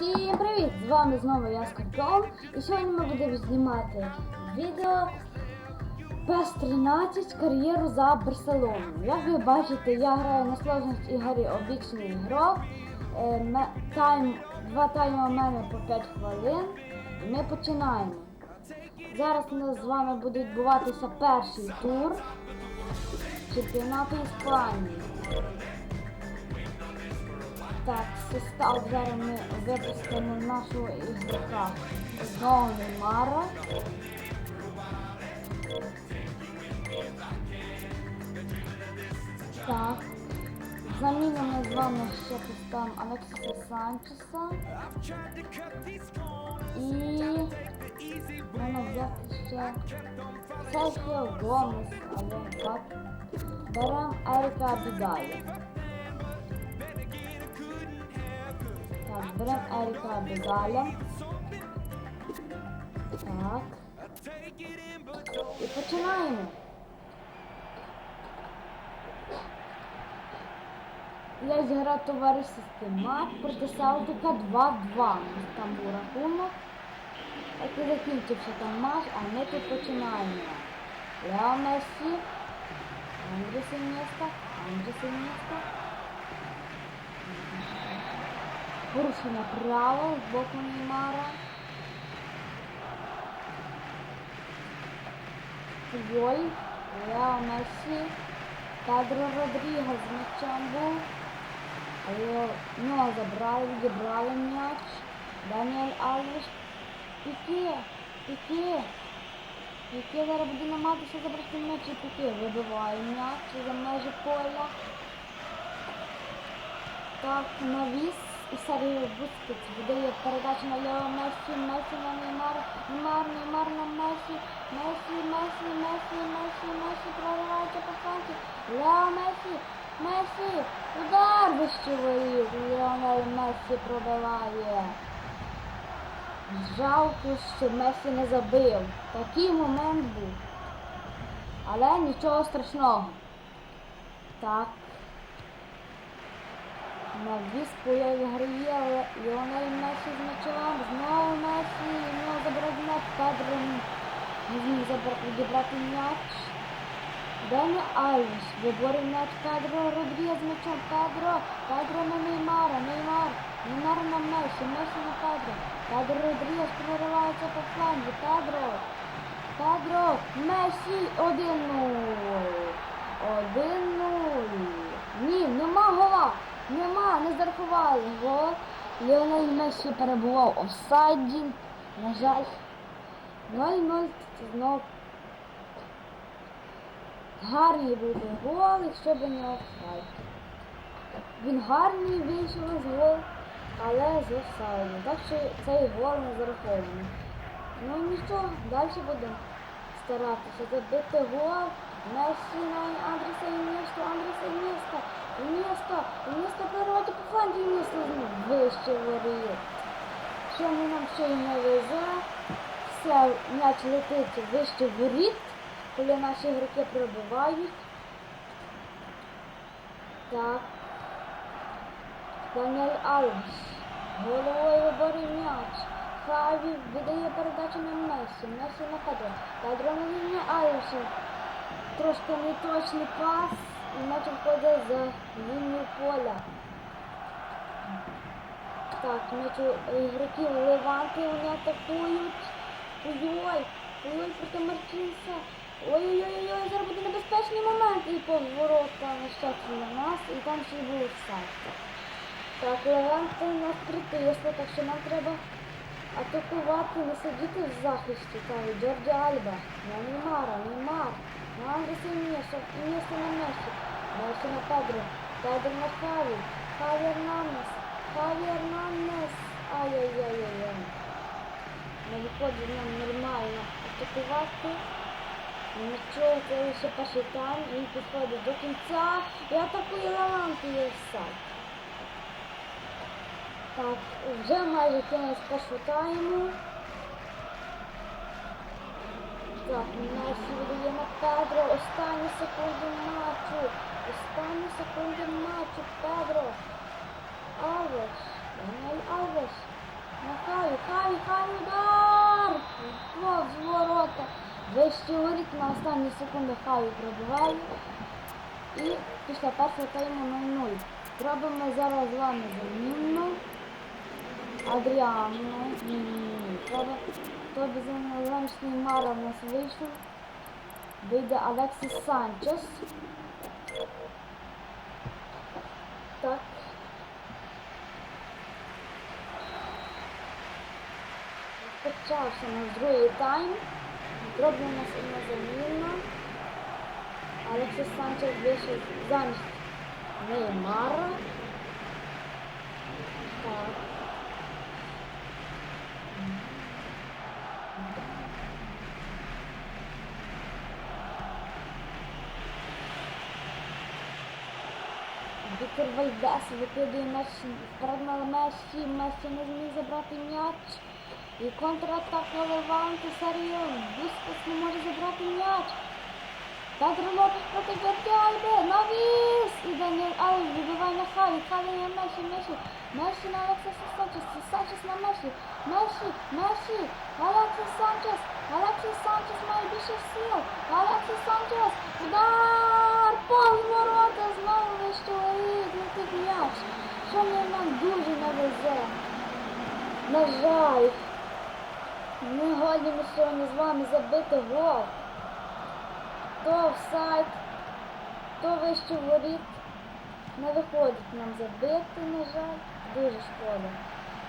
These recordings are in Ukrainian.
Всім привіт! З вами знову я Скорпіон. І сьогодні ми будемо знімати відео PES 13 кар'єру за Барселону. Як ви бачите, я граю на сложності ігорі обічний ігрок. Е, Тайм, два тайми у мене по 5 хвилин. І ми починаємо. Зараз у нас з вами буде відбуватися перший тур чемпіонату Іспанії. Так, состав зараз ми випустимо нашого ігрока одного Неймара. Так. Заміну ми з вами ще поставимо Алексіса Санчеса. І можна взяти ще Серхіо Гомес, але так. Беремо Ерика Абідая. Так, беремо Ерика Абідаля. Так. І починаємо. Я зіграв товаристві матч проти Селтика 2-2. Там був рахунок. От і закінчився там матч, а ми тут починаємо. Лео Мессі. Андрій Сінєста. Андрій Сінєста. Порушення правил з боку Неймара. Футболь. Лео Мессі. Педро Родрігес з м'ячем був. Нього забрали, відібрали м'яч. Даніель Алвіш. Піке. Піке. Піке зараз буде намагатися забрати м'яч і Піке. Вибиває м'яч за межі поля. Так, навіс. І Серgio Бускетс видає передачу на Лео Мессі, Мессі на Неймара, Неймар, Неймар на Мессі, Мессі, Мессі, Мессі, Мессі, Мессі, проривається по фронті, Лео Мессі, Мессі, удар вищовий, Леонель Мессі пробиває. Жалко, що Мессі не забив. Такий момент був. Але нічого страшного. Так, на віспу я виграє Ліонель Месі з м'ячем, знову Месі, і в нього забирає м'яч, Педро не зміг відібрати м'яч. Дені Альвіш виборив м'яч Педро, Родрігес з м'ячем, Педро, на Неймара, Неймар, Неймар на Месі, Месі на Педро, Педро Родрігес проривається по фланзі, Педро, Педро, Месі, 1-0, 1-0, ні, нема гола. Нема, не зарахували гол. Ліонель Месі перебував офсайді. На жаль. 0-0 знов. Гарний буде гол, якщо б не офсайд. Він гарний вийшов з гол, але з офсайду. Так що цей гол не зарахований. Ну нічого, далі будемо старатися забити гол. Месі на Андріса Інєсту, Андріса Інєста, Інєста, Інєста переривати по фланзі, Інєста вище воріє. Що ми нам ще й не везе, все, м'яч летить вище воріт, коли наші ігроки пробивають. Так. Даніель Алвіс. Головою виборює м'яч. Хаві видає передачу на Месі. Месі на Педро. Педро на лінію Алвіса. Трошки неточний пас. І м'яч входить за лінію поля. Так, м'яч у ігроків Леванти вони атакують. Ой-ой, ой, проти Мартінса. Ой-ой-ой, зараз буде небезпечний момент. І поворота на щастя на нас. І там ще був сайт. Так, Леванти нас притисло, так що нам треба атакувати, не сидіти в захисті. Так, Джорджі Альба, на Неймара, Неймар, на Андріса Інєса, Інєса на Месі, Месі на Педро, Педро на Хаві, Хаві Ернанес, Хаві Ернанес, ай-яй-яй-яй-яй. Не виходить нам нормально атакувати. Нічого, це лише перший тайм, він підходить до кінця і атакує Леванти і офсайд. Так, вже майже кінець першого. Так, Месі видає на Педро. Останні секунди матчу. Останні секунди матчу. Педро. Алвеш. Даніель Алвеш. Хаві, удар! Повз ворота. Вище воріт на останні секунди Хаві пробиває. І після першого тайму 0-0. Робимо зараз з вами заміну. Адріану. Треба, тобі замість Неймара в нас вийшов. Вийде Алексіс Санчес. Так. Почався наш другий тайм. Зроблена сильна заміна. Алексіс Санчес вийшов замість Неймара. Так. Віктор Вальдес викидує м'яч вперед на Месі, Месі не зміг забрати м'яч. І контратака Леванти, Серіо, Бускас не може забрати м'яч. Петро Лопес проти Гвардіальби, навіс! І Даніель Алves вибиває на Хаві, Хаві на Месі, Месі, Месі на Алексіса Санчес, Санчес на Месі, Месі, Месі, Алексіс Санчес, Алексіс Санчес має більше сил, Алексіс Санчес, удар, повз ворота, знову вище воріт, летить м'яч. Що мені нам дуже не везе. На жаль, не годні ми сьогодні з вами забити гол. То офсайд, то вище воріт. Не виходить нам забити, на жаль. Дуже шкода.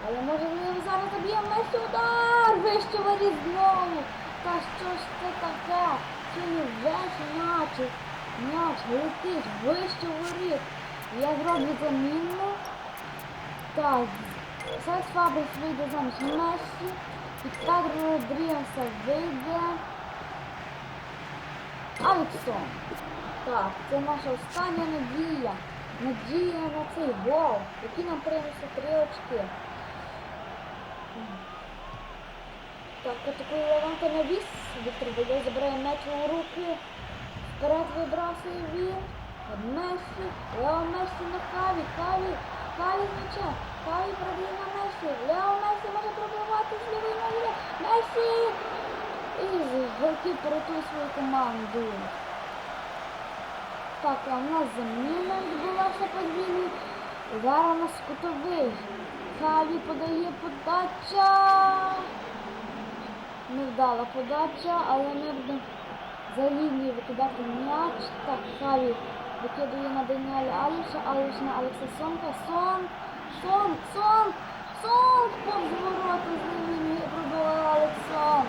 Але може ми зараз заб'ємо Месі удар! Вище воріт знову. Та що ж це таке? Чи не весь м'яч? М'яч летить вище воріт. Я зроблю заміну. Так, Сайт Фабрис вийде замість Месі. І Педро Родрігеса вийде. Алексон. Так, це наша остання надія. Надія на цей гол, який нам принесе три очки. Так, атакує Леванка на віс. Віктор Боєв забирає м'яч у руки. Вперед вибрасує він. Від Месі. Лео Месі на Хаві. Хаві. Хаві з м'ячем. Хаві продає на Месі. Лео Месі може пробивати з лівої ноги. Месі! І голкіпер порятує свою команду. Так, а в нас заміна відбулася подвійний. Зараз у нас кутовий. Хаві подає подача. Невдала подача, але ми будемо за лінію викидати м'яч. Так, Хаві викидує на Даніеля Аліша, Аліш на Алекса Сонка. Сон, Сон, Сон, Сон! Повз ворота з лінії пробиває Алексон.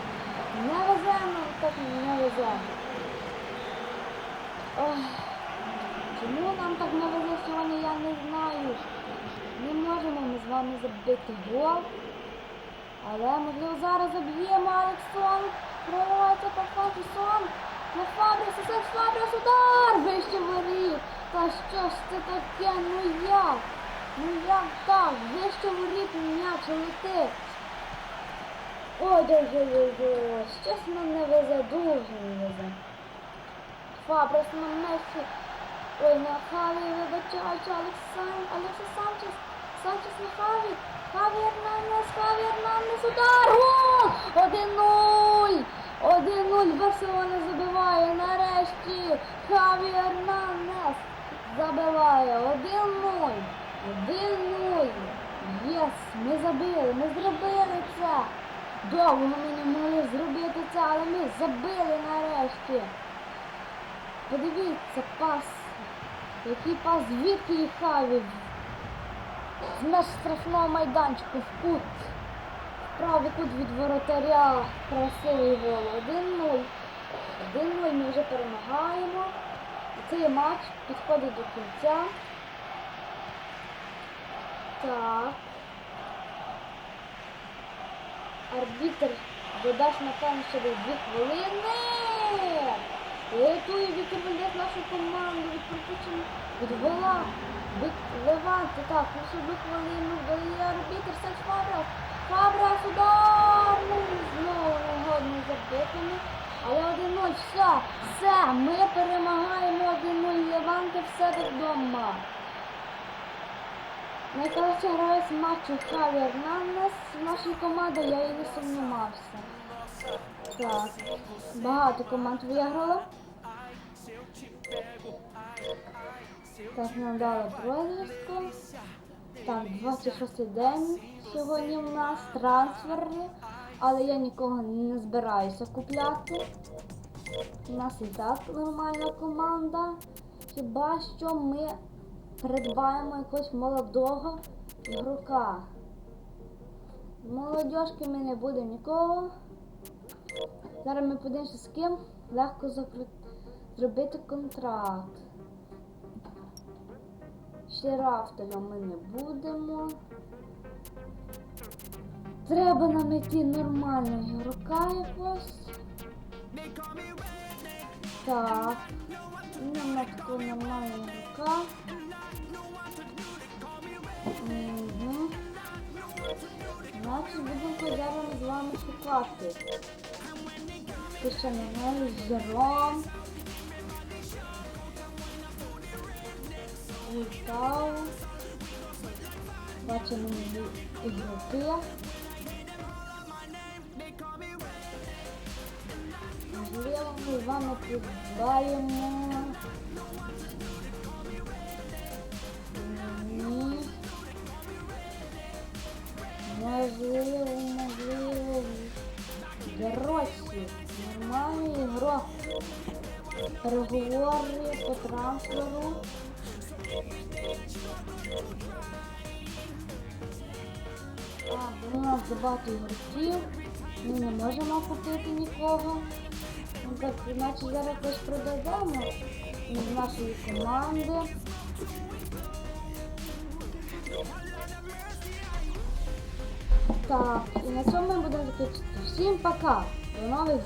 Не везе нам так не везе. Ох, чому нам так не везе сьогодні, я не знаю. Не можемо ми з вами забити гол. Але можливо зараз заб'ємо Алексон. Проривається по фаті сон. На Фабріс, це Фабріс удар! Вище воріт. Та що ж це таке? Ну як? Ну як так? Вище воріт м'яч летить. Ой, ой, ой, щось нам не везе, дуже везе. Фабрес на Месі. Ой, на Хаві, вибачайте, Олексан, Алексій Санчес. Санчес на Хаві. Хаві Ернандес, Хаві Ернандес, удар! Гол! 1-0! 1-0, Барселона забиває нарешті. Хаві Ернандес забиває 1-0. 1-0. Єс, ми забили, ми зробили це. Довго ми не могли зробити це, але ми забили нарешті. Подивіться, пас. Який пас звідки Хаві. З меж страшного майданчику в кут. Правий кут від воротаря. Красивий гол. 1-0. 1-0 ми вже перемагаємо. І цей матч підходить до кінця. Так. Арбітр додасть напевно ще десь дві хвилини. Рятує Вальдес нашу команду від пропущення від гола. Леванти. Так, ну дві хвилину дає арбітр Сенс Фабрас. Фабрас удар! Ну, знову негодно забитими. Але 1-0, все, все, ми перемагаємо 1-0 Леванти в себе вдома. Найкращий гравець матчу Хаві Ернандес з нашої команди, я і не сумнівався. Так, багато команд виграло. Так, нам дали проіграшку. Так, 26 день сьогодні в нас трансферні, але я нікого не збираюся купляти. У нас і так нормальна команда. Хіба що ми придбаємо якогось молодого ігрока. Молодіжки ми не буде нікого. Зараз ми подивимося з ким легко закри- зробити контракт. Ще рафтера ми не будемо. Треба нам знайти нормального ігрока якогось. Так. Нема такого нормального ігрока. Угу. Значить будемо зараз з вами шукати. Ще не знаю, Жером. Бачимо нові ігроки. Можливо, ми з вами придбаємо. Ні. Можливо, можливо. Короче, нормальний ігрок. Переговори по трансферу. Так, у нас багато ігроків. Ми не можемо купити нікого. Ну так, іначе зараз когось продадемо з нашої команди. Так, і на цьому ми будемо закінчити. Всім пока! До нових